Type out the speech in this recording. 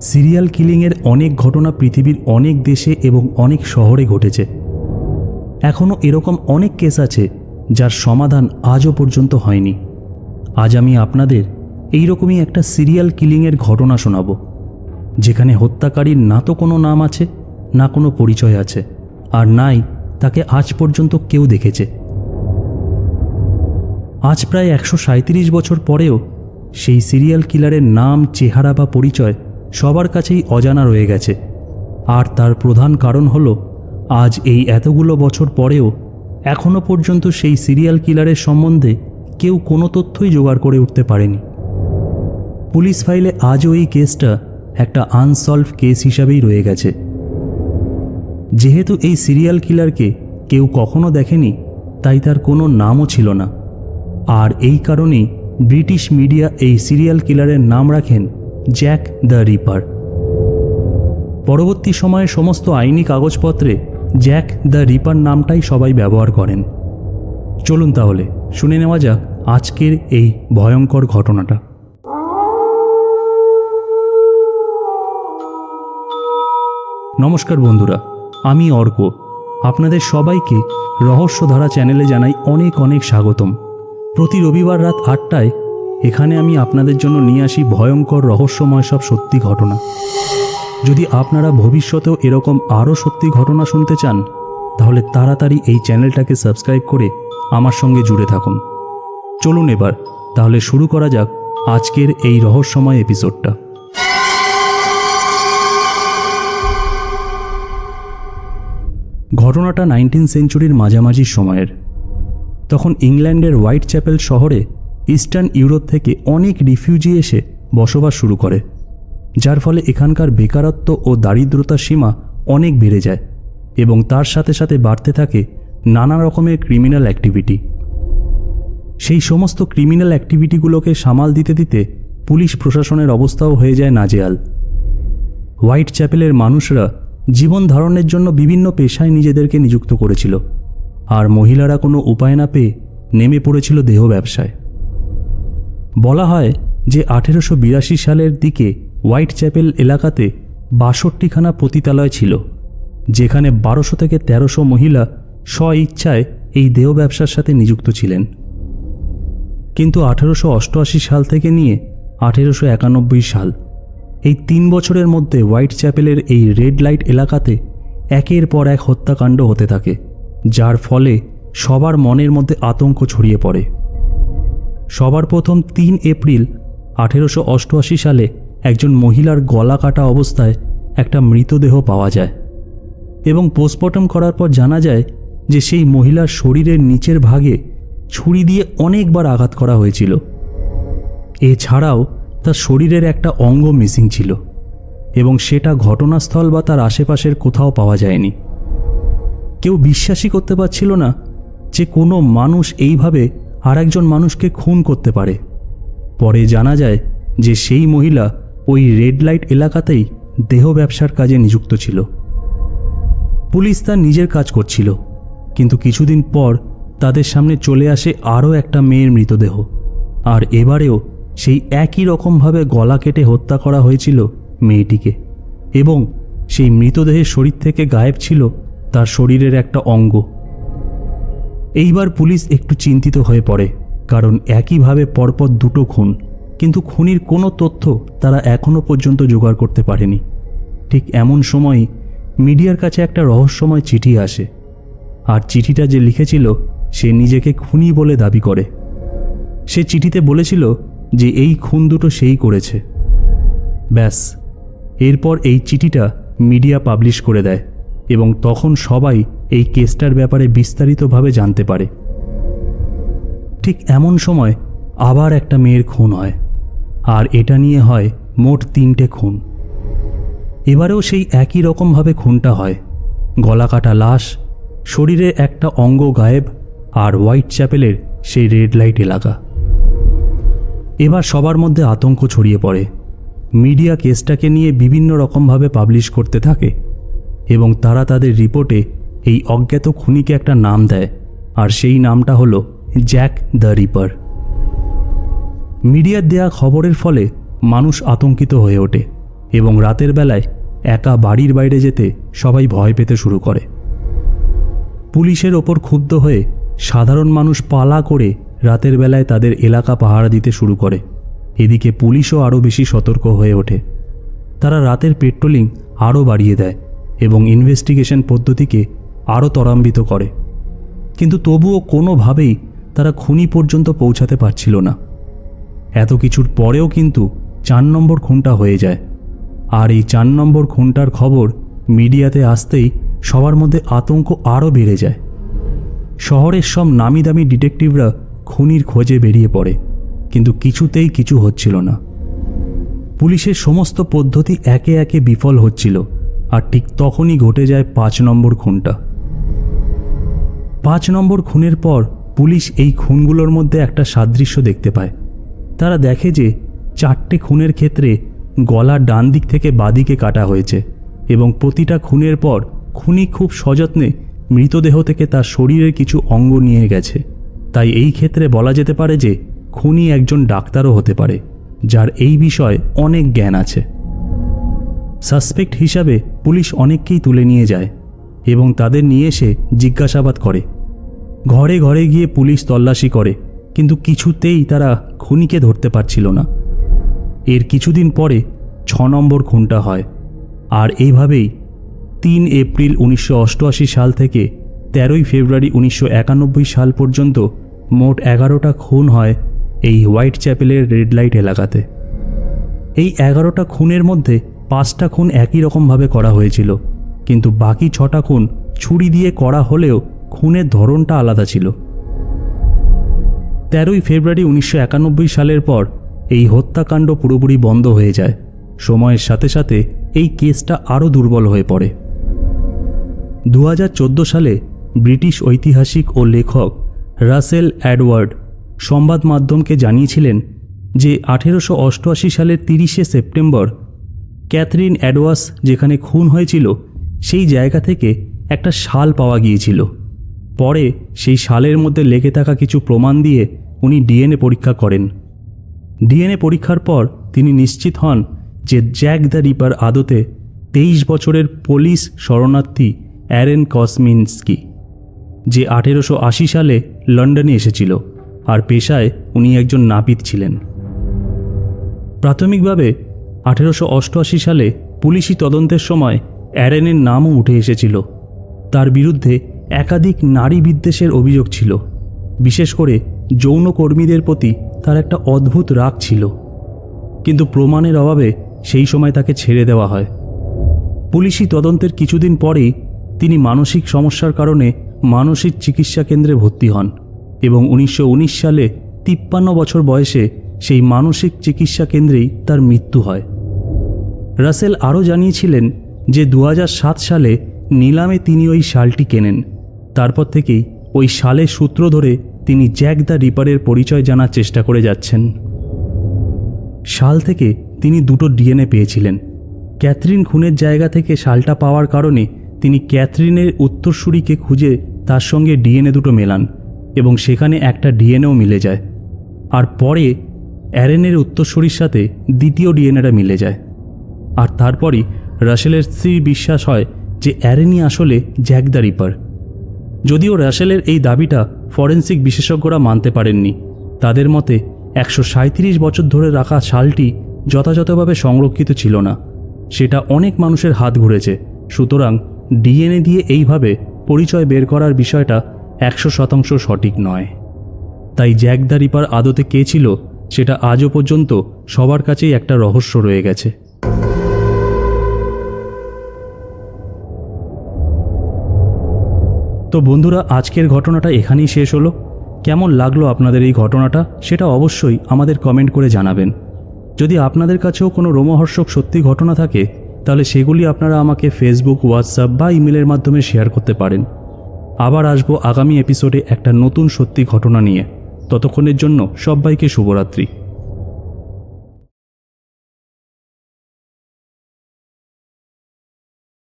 Serial কিলিংয়ের অনেক ঘটনা পৃথিবীর অনেক দেশে এবং অনেক শহরে ঘটেছে। এখনও এরকম অনেক কেস আছে, যার সমাধান আজও পর্যন্ত হয়নি। আজ আমি আপনাদের এই রকমই একটা সিরিয়াল কিলিংয়ের ঘটনা শোনাব, যেখানে হত্যাকারীর না তো কোনো নাম আছে, না কোনো পরিচয় আছে, আর নাই তাকে আজ পর্যন্ত কেউ দেখেছে। আজ প্রায় একশো সাঁত্রিশ বছর পরেও সেই সিরিয়াল কিলারের নাম, চেহারা বা পরিচয় সবার কাছেই অজানা রয়ে গেছে। আর তার প্রধান কারণ হলো, আজ এই এতগুলো বছর পরেও এখনও পর্যন্ত সেই সিরিয়াল কিলারের সম্বন্ধে কেউ কোনো তথ্যই জোগাড় করে উঠতে পারেনি। পুলিশ ফাইলে আজও এই কেসটা একটা আনসলভ কেস হিসাবেই রয়ে গেছে। যেহেতু এই সিরিয়াল কিলারকে কেউ কখনো দেখেনি, তাই তার কোনো নামও ছিল না। আর এই কারণেই ব্রিটিশ মিডিয়া এই সিরিয়াল কিলারের নাম রাখেন জ্যাক দ্য রিপার। পরবর্তী সময়ে সমস্ত আইনি কাগজপত্রে জ্যাক দ্য রিপার নামটাই সবাই ব্যবহার করেন। চলুন তাহলে, শুনে নেওয়া যাক আজকের এই ভয়ঙ্কর ঘটনাটা। নমস্কার বন্ধুরা, আমি অর্ক। আপনাদের সবাইকে রহস্যধারা চ্যানেলে জানাই অনেক অনেক স্বাগতম। প্রতি রবিবার রাত আটটায় এখানে আমি আপনাদের জন্য নিয়ে আসি ভয়ঙ্কর রহস্যময় সব সত্যি ঘটনা। যদি আপনারা ভবিষ্যতেও এরকম আরও সত্যি ঘটনা শুনতে চান, তাহলে তাড়াতাড়ি এই চ্যানেলটাকে সাবস্ক্রাইব করে আমার সঙ্গে জুড়ে থাকুন। চলুন এবার, তাহলে শুরু করা যাক আজকের এই রহস্যময় এপিসোডটা। ঘটনাটা নাইনটিন সেঞ্চুরির মাঝামাঝি সময়ের। তখন ইংল্যান্ডের হোয়াইট চ্যাপেল শহরে ইস্টার্ন ইউরোপ থেকে অনেক রিফিউজি এসে বসবাস শুরু করে, যার ফলে এখানকার বেকারত্ব ও দারিদ্রতার সীমা অনেক বেড়ে যায় এবং তার সাথে সাথে বাড়তে থাকে নানা রকমের ক্রিমিনাল অ্যাক্টিভিটি। সেই সমস্ত ক্রিমিনাল অ্যাক্টিভিটিগুলোকে সামাল দিতে দিতে পুলিশ প্রশাসনের অবস্থাও হয়ে যায় নাজেয়াল। হোয়াইট চ্যাপেলের মানুষরা জীবন ধারণের জন্য বিভিন্ন পেশায় নিজেদেরকে নিযুক্ত করেছিল। আর মহিলারা কোনো উপায় না পেয়ে নেমে পড়েছিল দেহ ব্যবসায়। বলা হয় যে আঠেরোশো বিরাশি সালের দিকে হোয়াইট চ্যাপেল এলাকাতে বাষট্টিখানা পতিতালয় ছিল, যেখানে বারোশো থেকে তেরোশো মহিলা স্ব ইচ্ছায় এই দেহ ব্যবসার সাথে নিযুক্ত ছিলেন। কিন্তু আঠেরোশো অষ্টআশি সাল থেকে নিয়ে আঠেরোশো একানব্বই সাল, এই তিন বছরের মধ্যে হোয়াইট চ্যাপেলের এই রেড লাইট এলাকাতে একের পর এক হত্যাকাণ্ড হতে থাকে। যার ফলে সবার মনের মধ্যে আতঙ্ক ছড়িয়ে পড়ে। সবার প্রথম তিন এপ্রিল আঠেরোশো অষ্টআশি সালে একজন মহিলার গলা কাটা অবস্থায় একটা মৃতদেহ পাওয়া যায় এবং পোস্টমর্টম করার পর জানা যায় যে সেই মহিলার শরীরের নিচের ভাগে ছুরি দিয়ে অনেকবার আঘাত করা হয়েছিল। এছাড়াও তার শরীরের একটা অঙ্গ মিসিং ছিল এবং সেটা ঘটনাস্থল বা তার আশেপাশের কোথাও পাওয়া যায়নি। কেউ বিশ্বাসই করতে পারছিল না যে কোনো মানুষ এইভাবে আরেকজন মানুষকে খুন করতে পারে। পরে জানা যায় যে সেই মহিলা ওই রেড লাইট এলাকাতেই দেহ ব্যবসার কাজে নিযুক্ত ছিল। পুলিশ তার নিজের কাজ করছিল, কিন্তু কিছুদিন পর তাদের সামনে চলে আসে আরও একটা মেয়ের মৃতদেহ। আর এবারেও সেই একই রকমভাবে গলা কেটে হত্যা করা হয়েছিল মেয়েটিকে। এবং সেই মৃতদেহের শরীর থেকে গায়েব ছিল তার শরীরের একটা অঙ্গ। এইবার পুলিশ একটু চিন্তিত হয়ে পড়ে, কারণ একইভাবে পরপর দুটো খুন, কিন্তু খুনির কোনো তথ্য তারা এখনও পর্যন্ত জোগাড় করতে পারেনি। ঠিক এমন সময়ই মিডিয়ার কাছে একটা রহস্যময় চিঠি আসে, আর চিঠিটা যে লিখেছিল সে নিজেকে খুনি বলে দাবি করে। সে চিঠিতে বলেছিল যে এই খুন দুটো সেই করেছে। ব্যাস, এরপর এই চিঠিটা মিডিয়া পাবলিশ করে দেয়। এবং তখন সবাই এই কেসটার ব্যাপারে বিস্তারিতভাবে জানতে পারে। ঠিক এমন সময় আবার একটা মেয়ের খুন হয়, আর এটা নিয়ে হয় মোট তিনটে খুন। এবারেও সেই একই রকমভাবে খুনটা হয়। গলা কাটা লাশ, শরীরে একটা অঙ্গ গায়েব, আর হোয়াইট চ্যাপেলের সেই রেড লাইট এলাকা। এবার সবার মধ্যে আতঙ্ক ছড়িয়ে পড়ে। মিডিয়া কেসটাকে নিয়ে বিভিন্ন রকমভাবে পাবলিশ করতে থাকে। এবং তারা তাদের রিপোর্টে এই অজ্ঞাত খুনিকে একটা নাম দেয়, আর সেই নামটা হলো জ্যাক দ্য রিপার। মিডিয়ার দেয়া খবরের ফলে মানুষ আতঙ্কিত হয়ে ওঠে এবং রাতের বেলায় একা বাড়ির বাইরে যেতে সবাই ভয় পেতে শুরু করে। পুলিশের ওপর ক্ষুব্ধ হয়ে সাধারণ মানুষ পালা করে রাতের বেলায় তাদের এলাকা পাহারা দিতে শুরু করে। এদিকে পুলিশও আরও বেশি সতর্ক হয়ে ওঠে। তারা রাতের পেট্রোলিং আরও বাড়িয়ে দেয়। এবং ইনভেস্টিগেশন পদ্ধতিকে আরও ত্বরান্বিত করে। কিন্তু তবুও কোনোভাবেই তারা খুনি পর্যন্ত পৌঁছাতে পারছিল না। এত কিছুর পরেও কিন্তু চার নম্বর খুনটা হয়ে যায়। আর এই চার নম্বর খুনটার খবর মিডিয়াতে আসতেই সবার মধ্যে আতঙ্ক আরও বেড়ে যায়। শহরের সব নামি দামি ডিটেকটিভরা খুনির খোঁজে বেরিয়ে পড়ে, কিন্তু কিছুতেই কিছু হচ্ছিল না। পুলিশের সমস্ত পদ্ধতি একে একে বিফল হচ্ছিল। আর ঠিক তখনই ঘটে যায় পাঁচ নম্বর খুনটা। পাঁচ নম্বর খুনের পর পুলিশ এই খুনগুলোর মধ্যে একটা সাদৃশ্য দেখতে পায়। তারা দেখে যে চারটে খুনের ক্ষেত্রে গলার ডান দিক থেকে বাদিকে কাটা হয়েছে এবং প্রতিটা খুনের পর খুনি খুব সযত্নে মৃতদেহ থেকে তার শরীরের কিছু অঙ্গ নিয়ে গেছে। তাই এই ক্ষেত্রে বলা যেতে পারে যে খুনি একজন ডাক্তারও হতে পারে, যার এই বিষয়ে অনেক জ্ঞান আছে। সাসপেক্ট হিসাবে পুলিশ অনেককেই তুলে নিয়ে যায় এবং তাদের নিয়ে এসে জিজ্ঞাসাবাদ করে। ঘরে ঘরে গিয়ে পুলিশ তল্লাশি করে, কিন্তু কিছুতেই তারা খুনিকে ধরতে পারছিল না। এর কিছুদিন পরে ছ নম্বর খুনটা হয়, আর এইভাবেই তিন এপ্রিল উনিশশো অষ্টআশি সাল থেকে তেরোই ফেব্রুয়ারি উনিশশো একানব্বই সাল পর্যন্ত মোট এগারোটা খুন হয় এই হোয়াইট চ্যাপেলের রেড লাইট এলাকাতে। এই এগারোটা খুনের মধ্যে পাঁচটা খুন একই রকমভাবে করা হয়েছিল, কিন্তু বাকি ছটা খুন ছুরি দিয়ে করা হলেও খুনের ধরনটা আলাদা ছিল। তেরোই ফেব্রুয়ারি উনিশশো একানব্বই সালের পর এই হত্যাকাণ্ড পুরোপুরি বন্ধ হয়ে যায়। সময়ের সাথে সাথে এই কেসটা আরও দুর্বল হয়ে পড়ে। দু হাজার চোদ্দ সালে ব্রিটিশ ঐতিহাসিক ও লেখক রাসেল অ্যাডওয়ার্ড সংবাদ মাধ্যমকে জানিয়েছিলেন যে আঠেরোশো অষ্টআশি সালের তিরিশে সেপ্টেম্বর ক্যাথরিন অ্যাডওয়াস যেখানে খুন হয়েছিল, সেই জায়গা থেকে একটা শাল পাওয়া গিয়েছিল। পরে সেই শালের মধ্যে লেগে থাকা কিছু প্রমাণ দিয়ে উনি ডিএনএ পরীক্ষা করেন। ডিএনএ পরীক্ষার পর তিনি নিশ্চিত হন যে জ্যাক দ্য রিপার আদতে তেইশ বছরের পুলিশ শরণার্থী অ্যারেন কসমিনস্কি, যে আঠেরোশো আশি সালে লন্ডনে এসেছিল আর পেশায় উনি একজন নাপিত ছিলেন। প্রাথমিকভাবে আঠেরোশো অষ্টআশি সালে পুলিশি তদন্তের সময় অ্যারেনের নামও উঠে এসেছিল। তার বিরুদ্ধে একাধিক নারী বিদ্বেষের অভিযোগ ছিল। বিশেষ করে যৌনকর্মীদের প্রতি তার একটা অদ্ভুত রাগ ছিল। কিন্তু প্রমাণের অভাবে সেই সময় তাকে ছেড়ে দেওয়া হয়। পুলিশি তদন্তের কিছুদিন পরেই তিনি মানসিক সমস্যার কারণে মানসিক চিকিৎসা কেন্দ্রে ভর্তি হন এবং উনিশশো উনিশ সালে তিপ্পান্ন বছর বয়সে সেই মানসিক চিকিৎসা কেন্দ্রেই তার মৃত্যু হয়। রাসেল আরও জানিয়েছিলেন যে দু হাজার সাত সালে নিলামে তিনি ওই শালটি কেনেন। তারপর থেকেই ওই শালের সূত্র ধরে তিনি জ্যাক দ্য রিপারের পরিচয় জানার চেষ্টা করে যাচ্ছেন। শাল থেকে তিনি দুটো ডিএনএ পেয়েছিলেন। ক্যাথরিন খুনের জায়গা থেকে শালটা পাওয়ার কারণে তিনি ক্যাথরিনের উত্তরসূরিকে খুঁজে তার সঙ্গে ডিএনএ দুটো মেলান এবং সেখানে একটা ডিএনএও মিলে যায়। আর পরে অ্যারেনের উত্তরসূরির সাথে দ্বিতীয় ডিএনএটা মিলে যায়। আর তারপরই রাসেলের স্ত্রীর বিশ্বাস হয় যে অ্যারেনি আসলে জ্যাক দ্য রিপার। যদিও রাসেলের এই দাবিটা ফরেন্সিক বিশেষজ্ঞরা মানতে পারেননি, তাদের মতে একশো বছর ধরে রাখা শালটি যথাযথভাবে সংরক্ষিত ছিল না। সেটা অনেক মানুষের হাত ঘুরেছে, সুতরাং ডিএনএ দিয়ে এইভাবে পরিচয় বের করার বিষয়টা একশো শতাংশ সঠিক নয়। তাই জ্যাক দ্য রিপার আদতে কে ছিল, সেটা আজও পর্যন্ত সবার কাছেই একটা রহস্য রয়ে গেছে। তো বন্ধুরা, আজকের ঘটনাটা এখানেই শেষ হলো। কেমন লাগল আপনাদের এই ঘটনাটা, সেটা অবশ্যই আমাদের কমেন্ট করে জানাবেন। যদি আপনাদের কাছেও কোনো রোমহর্ষক সত্যি ঘটনা থাকে, তাহলে সেগুলি আপনারা আমাকে ফেসবুক হোয়াটসঅ্যাপ বা ইমেলের মাধ্যমে শেয়ার করতে পারেন। আবার আসব আগামী এপিসোডে একটা নতুন সত্যি ঘটনা নিয়ে। ততক্ষণের জন্য সবাইকে শুভরাত্রি।